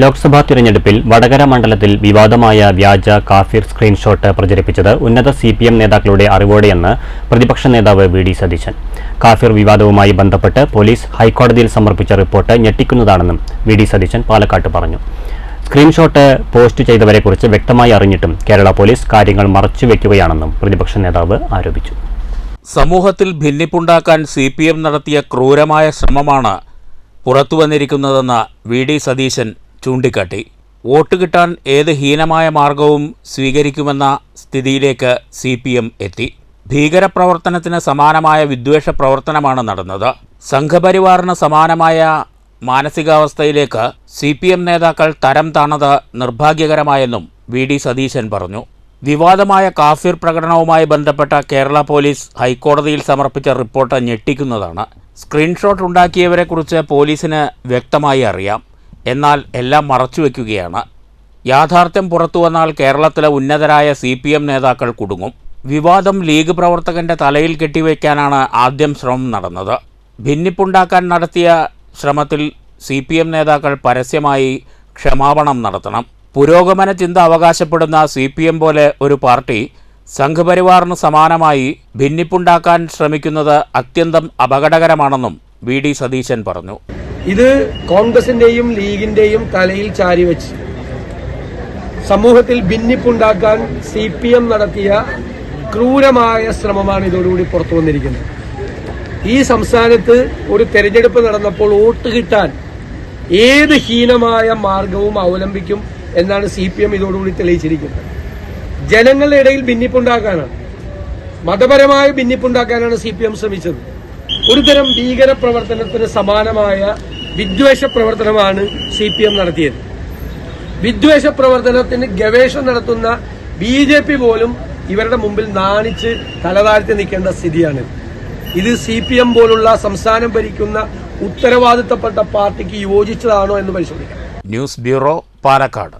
ലോക്സഭാ തിരഞ്ഞെടുപ്പിൽ വടകര മണ്ഡലത്തിൽ വിവാദമായ വ്യാജ കാഫിർ സ്ക്രീൻഷോട്ട് പ്രചരിപ്പിച്ചത് ഉന്നത സി പി എം നേതാക്കളുടെ അറിവോടെയെന്ന് പ്രതിപക്ഷ നേതാവ് വി ഡി സതീശൻ. കാഫിർ വിവാദവുമായി ബന്ധപ്പെട്ട് പോലീസ് ഹൈക്കോടതിയിൽ സമർപ്പിച്ച റിപ്പോർട്ട് ഞെട്ടിക്കുന്നതാണെന്നും വി ഡി സതീശൻ പാലക്കാട്ട് പറഞ്ഞു. സ്ക്രീൻഷോട്ട് പോസ്റ്റ് ചെയ്തവരെക്കുറിച്ച് വ്യക്തമായി അറിഞ്ഞിട്ടും കേരള പോലീസ് കാര്യങ്ങൾ മറച്ചുവെക്കുകയാണെന്നും പ്രതിപക്ഷ നേതാവ് ആരോപിച്ചു. സമൂഹത്തിൽ ഭിന്നിപ്പുണ്ടാക്കാൻ സി പി എം നടത്തിയ ക്രൂരമായ ശ്രമമാണ് പുറത്തുവന്നിരിക്കുന്നതെന്ന് വി ഡി സതീശൻ ചൂണ്ടിക്കാട്ടി. വോട്ട് കിട്ടാൻ ഏത് ഹീനമായ മാർഗവും സ്വീകരിക്കുമെന്ന സ്ഥിതിയിലേക്ക് സി പി എം എത്തി. ഭീകരപ്രവർത്തനത്തിന് സമാനമായ വിദ്വേഷ പ്രവർത്തനമാണ് നടന്നത്. സംഘപരിവാറിന് സമാനമായ മാനസികാവസ്ഥയിലേക്ക് സി പി എം നേതാക്കൾ തരം താണത് നിർഭാഗ്യകരമായെന്നും വി ഡി സതീശൻ പറഞ്ഞു. വിവാദമായ കാഫിർ പ്രകടനവുമായി ബന്ധപ്പെട്ട കേരള പോലീസ് ഹൈക്കോടതിയിൽ സമർപ്പിച്ച റിപ്പോർട്ട് ഞെട്ടിക്കുന്നതാണ്. സ്ക്രീൻഷോട്ട് ഉണ്ടാക്കിയവരെക്കുറിച്ച് പോലീസിന് വ്യക്തമായി അറിയാം. എന്നാൽ എല്ലാം മറച്ചു മറച്ചുവെക്കുകയാണ് യാഥാർത്ഥ്യം പുറത്തു വന്നാൽ കേരളത്തിലെ ഉന്നതരായ സി പി എം നേതാക്കൾ കുടുങ്ങും. വിവാദം ലീഗ് പ്രവർത്തകന്റെ തലയിൽ കെട്ടിവയ്ക്കാനാണ് ആദ്യം ശ്രമം നടന്നത്. ഭിന്നിപ്പുണ്ടാക്കാൻ നടത്തിയ ശ്രമത്തിൽ സി പി എം നേതാക്കൾ പരസ്യമായി ക്ഷമാപണം നടത്തണം. പുരോഗമന ചിന്ത അവകാശപ്പെടുന്ന സി പി എം പോലെ ഒരു പാർട്ടി സംഘപരിവാറിന് സമാനമായി ഭിന്നിപ്പുണ്ടാക്കാൻ ശ്രമിക്കുന്നത് അത്യന്തം അപകടകരമാണെന്നും വി ഡി സതീശൻ പറഞ്ഞു. ഇത് കോൺഗ്രസിന്റെയും ലീഗിന്റെയും തലയിൽ ചാരിവെച്ച് സമൂഹത്തിൽ ഭിന്നിപ്പുണ്ടാക്കാൻ സി പി എം നടത്തിയ ക്രൂരമായ ശ്രമമാണ് ഇതോടുകൂടി പുറത്തു വന്നിരിക്കുന്നത്. ഈ സംസ്ഥാനത്ത് ഒരു തെരഞ്ഞെടുപ്പ് നടന്നപ്പോൾ വോട്ട് കിട്ടാൻ ഏത് ഹീനമായ മാർഗവും അവലംബിക്കും എന്നാണ് സി പി എം ഇതോടുകൂടി തെളിയിച്ചിരിക്കുന്നത്. ജനങ്ങളുടെ ഇടയിൽ ഭിന്നിപ്പുണ്ടാക്കാനാണ് മതപരമായ ഭിന്നിപ്പുണ്ടാക്കാനാണ് സി പി എം ശ്രമിച്ചത്. ഒരുതരം ഭീകര പ്രവർത്തനത്തിന് സമാനമായ വിദ്വേഷ പ്രവർത്തനമാണ് സി പി എം നടത്തിയത്. വിദ്വേഷ പ്രവർത്തനത്തിന് ഗവേഷണം നടത്തുന്ന ബി ജെ പി പോലും ഇവരുടെ മുമ്പിൽ നാണിച്ച് തലതാഴ്ത്തി നിൽക്കേണ്ട സ്ഥിതിയാണ്. ഇത് സി പി എം പോലുള്ള സംസ്ഥാനം ഭരിക്കുന്ന ഉത്തരവാദിത്തപ്പെട്ട പാർട്ടിക്ക് യോജിച്ചതാണോ എന്ന് പരിശോധിക്കാം. News bureau Palakkad.